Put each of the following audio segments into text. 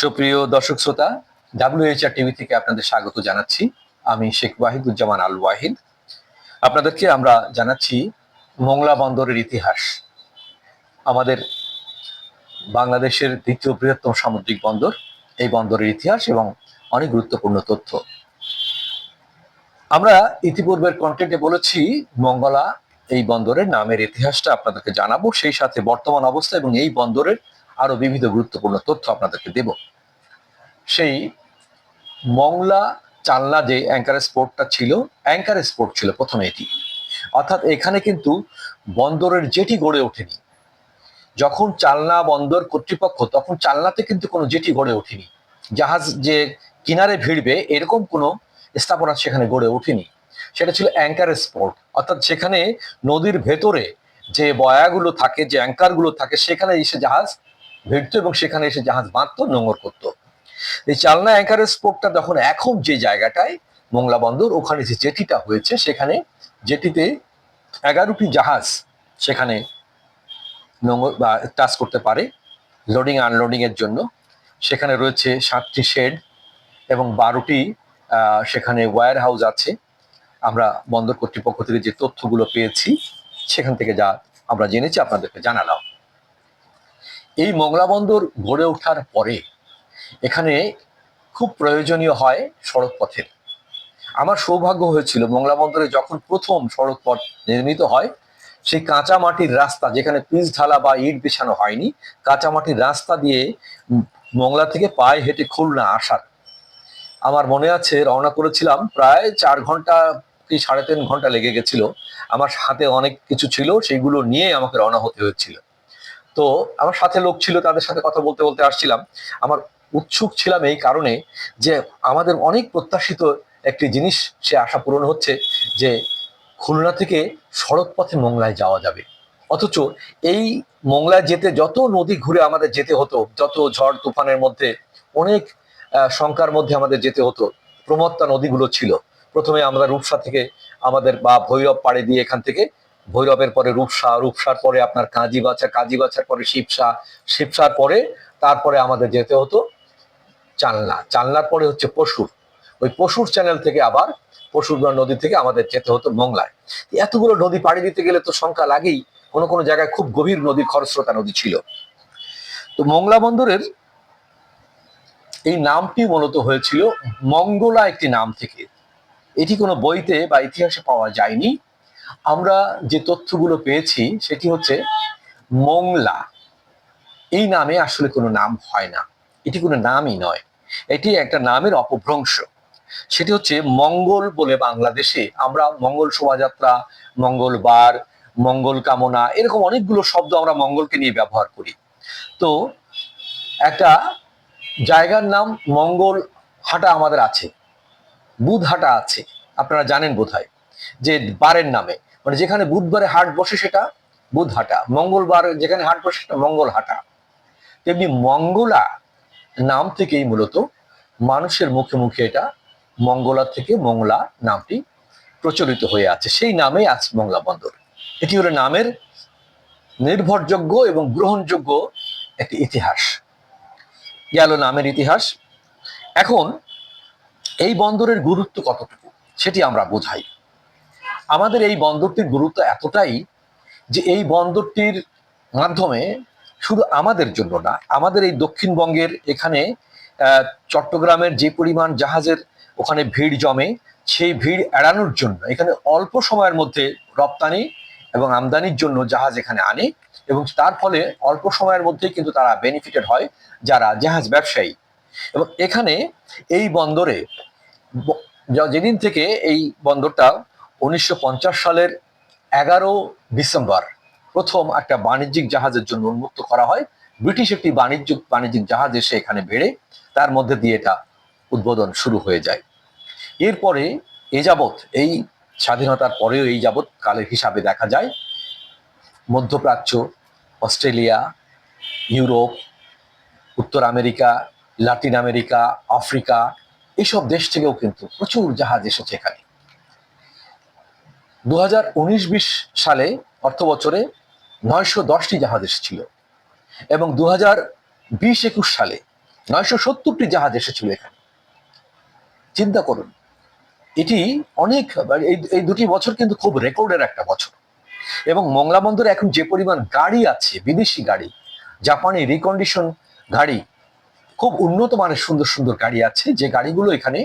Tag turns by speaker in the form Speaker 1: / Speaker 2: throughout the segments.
Speaker 1: সুপ্রিয় দর্শক শ্রোতা ডাব্লিউএইচআর টিভি থেকে আপনাদের স্বাগত জানাচ্ছি। আমি শেখ ওয়াহিদুজ্জামান আল ওয়াহিদ আপনাদেরকে আমরা জানাচ্ছি মোংলা বন্দরের ইতিহাস। আমাদের বাংলাদেশের দ্বিতীয় বৃহত্তম সামুদ্রিক বন্দর, এই বন্দরের ইতিহাস এবং অনেক গুরুত্বপূর্ণ তথ্য। আমরা ইতিপূর্বের কন্টেন্টে বলেছি, মঙ্গলা এই বন্দরের নামের ইতিহাসটা আপনাদেরকে জানাব, সেই সাথে বর্তমান অবস্থা এবং এই বন্দরের আরও বিবিধ গুরুত্বপূর্ণ তথ্য আপনাদেরকে দেব। সেই মংলা চালনা যে অ্যাঙ্কার স্পোর্টটা ছিল, অ্যাঙ্কার স্পোর্ট ছিল প্রথমে এটি। অর্থাৎ এখানে কিন্তু বন্দরের জেটি গড়ে ওঠেনি। যখন চালনা বন্দর কর্তৃপক্ষ, তখন চালনাতে কিন্তু কোনো জেটি গড়ে ওঠেনি। জাহাজ যে কিনারে ভিড়বে, এরকম কোনো স্থাপনা সেখানে গড়ে ওঠেনি। সেটা ছিল অ্যাঙ্কার স্পোর্ট। অর্থাৎ সেখানে নদীর ভেতরে যে বয়াগুলো থাকে, যে অ্যাঙ্কারগুলো থাকে, সেখানে এসে জাহাজ ভিড়তো এবং সেখানে এসে জাহাজ বাঁধতো নোংর করতো। এই চালনা অ্যাঙ্কারের স্পোর্টটা যখন এখন যে জায়গাটায়, মোংলা বন্দর, ওখানে যে জেটিটা হয়েছে, সেখানে জেটিতে এগারোটি জাহাজ সেখানে নোংর বা টাচ করতে পারে লোডিং আনলোডিং এর জন্য। সেখানে রয়েছে সাতটি শেড এবং বারোটি সেখানে ওয়্যার হাউস আছে। আমরা বন্দর কর্তৃপক্ষ থেকে যে তথ্যগুলো পেয়েছি, সেখান থেকে যা আমরা জেনেছি, আপনাদেরকে জানালাম। এই মংলা বন্দর গড়ে ওঠার পরে এখানে খুব প্রয়োজনীয় হয় সড়ক পথের। আমার সৌভাগ্য হয়েছিল মংলা বন্দরে যখন প্রথম সড়ক পথ নির্মিত হয়, সেই কাঁচা মাটির রাস্তা যেখানে পিচ ঢালা বা ইট বিছানো হয়নি, কাঁচা মাটির রাস্তা দিয়ে মংলা থেকে পায়ে হেঁটে খুলনা আসার। আমার মনে আছে, রওনা করেছিলাম প্রায় চার ঘণ্টা কি সাড়ে তিন ঘণ্টা লেগে গেছিল। আমার হাতে অনেক কিছু ছিল সেইগুলো নিয়ে আমাকে রওনা হতে হয়েছিল। তো আমার সাথে লোক ছিল, তাদের সাথে কথা বলতে বলতে আসছিলাম। আমার উৎসুক ছিলাম এই কারণে যে আমাদের অনেক প্রত্যাশিত একটি জিনিস সে আশা পূরণ হচ্ছে যে খুলনা থেকে সড়ক পথে মোংলায় যাওয়া যাবে। অথচ এই মোংলায় যেতে, যত নদী ঘুরে আমাদের যেতে হতো, যত ঝড় তুফানের মধ্যে, অনেক শঙ্কার মধ্যে আমাদের যেতে হতো, প্রমত্তা নদীগুলো ছিল। প্রথমে আমরা রূপসা থেকে আমাদের বা ভৈরব পাড়ে দিয়ে এখান থেকে ভৈরবের পরে রূপসা, রূপসার পরে আপনার কাজীবাছা কাজীবাছার পরে শিবসা, শিবসার পরে তারপরে আমাদের যেতে হতো চালনা। চালনার পরে হচ্ছে পশুর। ওই পশুর চ্যানেল থেকে আবার পশুর নদী থেকে আমাদের যেতে হতো মংলায়। এতগুলো নদী পাড়ি দিতে গেলে তো সংখ্যা লাগেই। কোনো কোনো জায়গায় খুব গভীর নদী, খরস্রোতা নদী ছিল। তো মোংলা বন্দরের এই নামটি মূলত হয়েছিল মঙ্গলা একটি নাম থেকে। এটি কোনো বইতে বা ইতিহাসে পাওয়া যায়নি। আমরা যে তথ্যগুলো পেয়েছি, সেটি হচ্ছে মোংলা। এই নামে আসলে কোনো নাম হয় না। এটি কোনো নামই নয়। এটি একটা নামের অপভ্রংশ। সেটি হচ্ছে মঙ্গল বলে বাংলাদেশে আমরা মঙ্গল শোভাযাত্রা মঙ্গলবার মঙ্গল কামনা, এরকম অনেকগুলো শব্দ আমরা মঙ্গলকে নিয়ে ব্যবহার করি। তো একটা জায়গার নাম মঙ্গল হাটা আমাদের আছে। বুধ হাটা আছে। আপনারা জানেন বোধহয়। যে বারের নামে মানে যেখানে বুধবারে হাট বসে সেটা বুধ হাটা মঙ্গলবার যেখানে হাট বসে সেটা মঙ্গল হাটা তেমনি মঙ্গলা নাম থেকেই মূলত মানুষের মুখে মুখে এটা মঙ্গলা থেকে মংলা নামটি প্রচলিত হয়ে আছে। সেই নামেই আজ মংলা বন্দর। এটি হলো নামের নির্ভরযোগ্য এবং গ্রহণযোগ্য একটি ইতিহাস। গেল নামের ইতিহাস। এখন এই বন্দরের গুরুত্ব কতটুকু, সেটি আমরা বোঝাই। আমাদের এই বন্দরটির গুরুত্ব এতটাই যে এই বন্দরটির মাধ্যমে শুধু আমাদের জন্য না, আমাদের এই দক্ষিণবঙ্গের এখানে চট্টগ্রামের যে পরিমাণ জাহাজের ওখানে ভিড় জমে, সেই ভিড় এড়ানোর জন্য, এখানে অল্প সময়ের মধ্যে রপ্তানি এবং আমদানির জন্য জাহাজ এখানে আনে এবং তার ফলে অল্প সময়ের মধ্যে কিন্তু তারা বেনিফিটেড হয় যারা জাহাজ ব্যবসায়ী। এবং এখানে এই বন্দরে যেদিন থেকে এই বন্দরটা উনিশশো পঞ্চাশ সালের এগারো ডিসেম্বর প্রথম একটা বাণিজ্যিক জাহাজের জন্য উন্মুক্ত করা হয়। ব্রিটিশ একটি বাণিজ্যিক বাণিজ্যিক জাহাজ এসে এখানে বেড়ে তার মধ্যে দিয়ে এটা উদ্বোধন শুরু হয়ে যায়। এরপরে এ যাবৎ, এই স্বাধীনতার পরেও এই যাবৎ কালের হিসাবে দেখা যায়। মধ্যপ্রাচ্য, অস্ট্রেলিয়া, ইউরোপ, উত্তর আমেরিকা, লাতিন আমেরিকা, আফ্রিকা এইসব দেশ থেকেও কিন্তু প্রচুর জাহাজ এসেছে এখানে। দু হাজার উনিশ বিশ সালে অর্থ বছরে নয়শো দশটি জাহাজ এসেছিল এবং দু হাজার বিশ একুশ সালে নয়শো সত্তরটি জাহাজ এসেছিল এখানে। চিন্তা করুন, এটি অনেক, এই দুটি বছর কিন্তু খুব রেকর্ডের একটা বছর। এবং মংলা বন্দরে এখন যে পরিমাণ গাড়ি আছে, বিদেশি গাড়ি, জাপানি রিকন্ডিশন গাড়ি, খুব উন্নত মানের সুন্দর সুন্দর গাড়ি আছে, যে গাড়িগুলো এখানে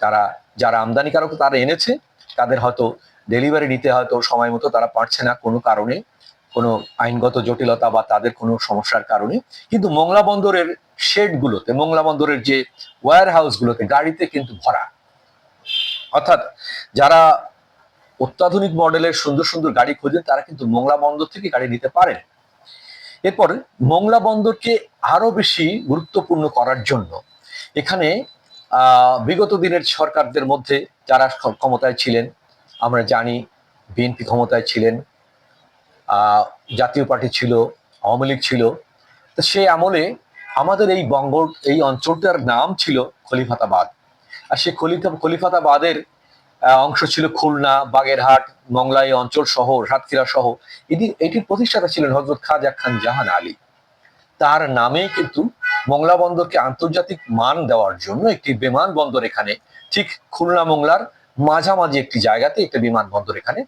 Speaker 1: তারা, যারা আমদানিকারক তারা এনেছে, তাদের হয়তো ডেলিভারি নিতে হয়তো সময় মতো তারা পারছে না কোনো কারণে, কোনো আইনগত জটিলতা বা তাদের কোনো সমস্যার কারণে। কিন্তু মোংলা বন্দরের শেডগুলোতে, মোংলা বন্দরের যে ওয়্যার হাউসগুলোতে গাড়িতে কিন্তু ভরা। অর্থাৎ যারা অত্যাধুনিক মডেলের সুন্দর সুন্দর গাড়ি খোঁজেন, তারা কিন্তু মোংলা বন্দর থেকে গাড়ি নিতে পারেন। এরপর মোংলা বন্দরকে আরও বেশি গুরুত্বপূর্ণ করার জন্য এখানে বিগত দিনের সরকারদের মধ্যে যারা ক্ষমতায় ছিলেন আমরা জানি বিএনপি ক্ষমতায় ছিলেন জাতীয় পার্টি ছিল, আওয়ামী লীগ ছিল। তো সেই আমলে আমাদের এই বঙ্গ, এই অঞ্চলটার নাম ছিল খলিফাতাবাদ। আর সেই খলিফা, খলিফাতাবাদের অংশ ছিল খুলনা, বাগেরহাট মংলা এই অঞ্চল সহ, সাতক্ষীরা সহ। এটি, এটির প্রতিষ্ঠাতা ছিলেন হজরত খাজা খান জাহান আলী। তার নামে কিন্তু মংলা বন্দরকে আন্তর্জাতিক মান দেওয়ার জন্য একটি বিমান বন্দর এখানে, ঠিক খুলনা মংলার মাঝামাঝি একটি জায়গাতে একটি বিমানবন্দর এখানে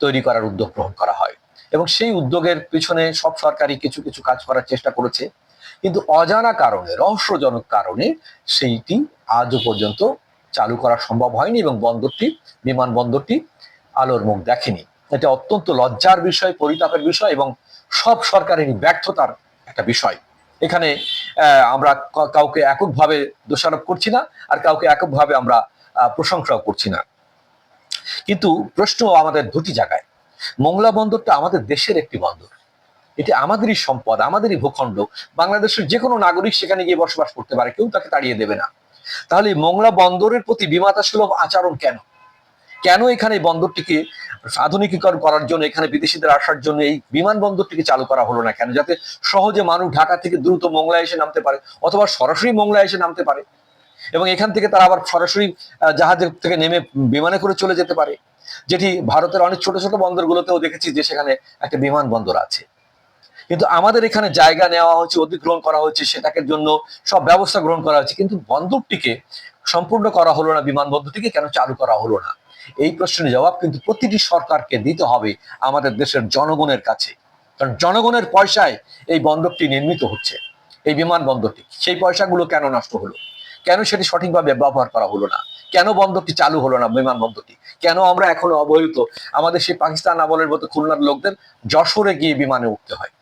Speaker 1: তৈরি করার উদ্যোগ গ্রহণ করা হয়। এবং সেই উদ্যোগের পিছনে সব সরকারি কিছু কিছু কাজ করার চেষ্টা করেছে। কিন্তু অজানা কারণে, রহস্যজনক কারণে সেইটি আজও পর্যন্ত চালু করা সম্ভব হয়নি এবং বন্দরটি, বিমানবন্দরটি আলোর মুখ দেখেনি। এটা অত্যন্ত লজ্জার বিষয়, পরিতাপের বিষয় এবং সব সরকারেরই ব্যর্থতার একটা বিষয়। এখানে আমরা কাউকে এককভাবে দোষারোপ করছি না, আর কাউকে এককভাবে আমরা প্রশংসাও করছি না। কিন্তু প্রশ্ন আমাদের দুটি জায়গায়। মোংলা বন্দরটা আমাদের দেশের একটি বন্দর। এটি আমাদেরই সম্পদ, আমাদেরই ভূখণ্ড। বাংলাদেশের যে কোনো নাগরিক সেখানে গিয়ে বসবাস করতে পারে, কেউ তাকে তাড়িয়ে দেবে না। তাহলে মোংলা বন্দরের প্রতি বিমাতা সুলভ আচরণ কেন? কেন এখানে বন্দরটিকে আধুনিকীকরণ করার জন্য, এখানে বিদেশিদের আসার জন্য এই বিমানবন্দরটিকে চালু করা হলো না কেন? যাতে সহজে মানুষ ঢাকা থেকে দ্রুত মোংলা এসে নামতে পারে, অথবা সরাসরি মোংলা এসে নামতে পারে। এবং এখান থেকে তারা আবার সরাসরি জাহাজের থেকে নেমে বিমানে করে চলে যেতে পারে। যেটি ভারতের অনেক ছোট ছোট বন্দরগুলোতেও দেখেছি যে সেখানে একটা বিমানবন্দর আছে। কিন্তু আমাদের এখানে জায়গা নেওয়া হচ্ছে অধিগ্রহণ করা হচ্ছে সেটাকে জন্য সব ব্যবস্থা গ্রহণ করা হচ্ছে কিন্তু বন্দরটিকে সম্পূর্ণ করা হলো না, বিমানবন্দরটিকে কেন চালু করা হলো না? এই প্রশ্নের জবাব কিন্তু প্রতিটি সরকারকে দিতে হবে আমাদের দেশের জনগণের কাছে। কারণ জনগণের পয়সায় এই বন্দরটি নির্মিত হচ্ছে, এই বিমানবন্দরটি সেই পয়সাগুলো কেন নষ্ট হলো? কেন সেটি সঠিকভাবে ব্যবহার করা হলো না? কেন বন্দরটি চালু হলো না বিমানবন্দরটি? কেন আমরা এখনও অবহেলিত? আমাদের সেই পাকিস্তান আমলের মতো খুলনার লোকদের যশোরে গিয়ে বিমানে উঠতে হয়।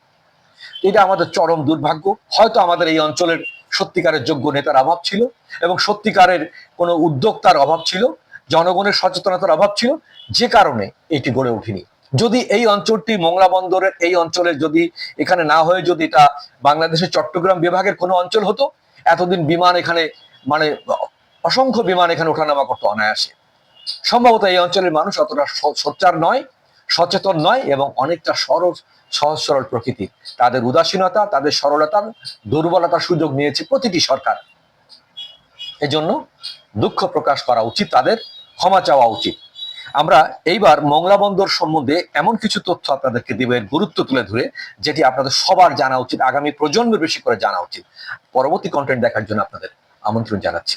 Speaker 1: এটা আমাদের চরম দুর্ভাগ্য। হয়তো আমাদের এই অঞ্চলের সত্যিকারের যোগ্য নেতার অভাব ছিল এবং সত্যিকারের কোনো উদ্যোক্তার অভাব ছিল, জনগণের সচেতনতার অভাব ছিল, যে কারণে এটি গড়ে ওঠেনি। যদি এই অঞ্চলটি মোংলা বন্দরের, এই অঞ্চলের যদি এখানে না হয়ে যদি এটা বাংলাদেশের চট্টগ্রাম বিভাগের কোনো অঞ্চল হতো, এতদিন বিমান এখানে মানে অসংখ্য বিমান এখানে ওঠানামা করতো অনায়াসে। সম্ভবত এই অঞ্চলের মানুষ অতটা সোচ্চার নয়, সচেতন নয় এবং অনেকটা সরল, সহজ সরল প্রকৃতির তাদের উদাসীনতা, তাদের সরলতার দুর্বলতার সুযোগ নিয়েছে প্রতিটি সরকার। এজন্য দুঃখ প্রকাশ করা উচিত তাদের, ক্ষমা চাওয়া উচিত। আমরা এইবার মংলা বন্দর সম্বন্ধে এমন কিছু তথ্য আপনাদেরকে দিব, এর গুরুত্ব তুলে ধরে, যেটি আপনাদের সবার জানা উচিত, আগামী প্রজন্মের বেশি করে জানা উচিত। পরবর্তী কন্টেন্ট দেখার জন্য আপনাদের আমন্ত্রণ জানাচ্ছি।